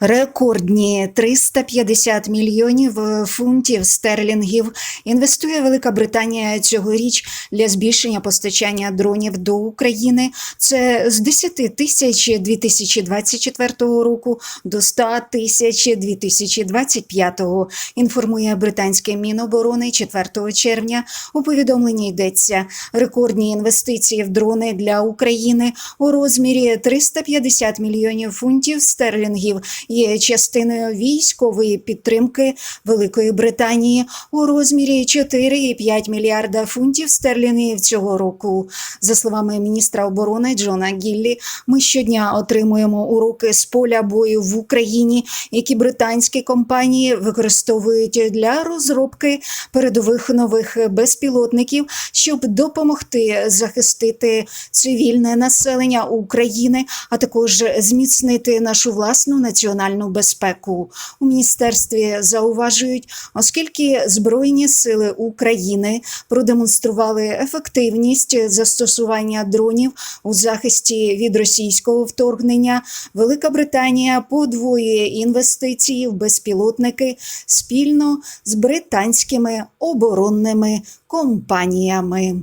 Рекордні 350 мільйонів е, фунтів стерлінгів інвестує Велика Британія цьогоріч для збільшення постачання дронів до України. Це з 10 тисяч 2024 року до 100 тисяч 2025, інформує британське Міноборони 4 червня. У повідомленні йдеться рекордні інвестиції в дрони для України у розмірі 350 мільйонів фунтів стерлінгів є частиною військової підтримки Великої Британії у розмірі 4,5 мільярда фунтів стерлінгів цього року. За словами міністра оборони Джона Гіллі, ми щодня отримуємо уроки з поля бою в Україні, які британські компанії використовують для розробки передових нових безпілотників, щоб допомогти захистити цивільне населення України, а також зміцнити нашу власну національну безпеку. У міністерстві зауважують, оскільки Збройні сили України продемонстрували ефективність застосування дронів у захисті від російського вторгнення, Велика Британія подвоює інвестиції в безпілотники спільно з британськими оборонними компаніями.